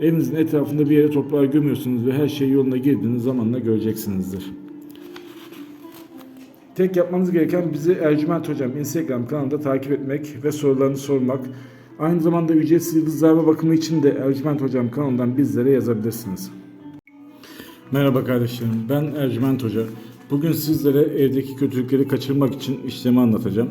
evinizin etrafında bir yere toprağa gömüyorsunuz ve her şey yoluna girdiğiniz zamanla göreceksinizdir. Tek yapmanız gereken bizi Ercüment Hocam Instagram kanalında takip etmek ve sorularını sormak. Aynı zamanda ücretsiz yıldızlarma bakımı için de Ercüment Hocam kanalından bizlere yazabilirsiniz. Merhaba kardeşlerim, ben Ercüment Hoca. Bugün sizlere evdeki kötülükleri kaçırmak için işlemi anlatacağım.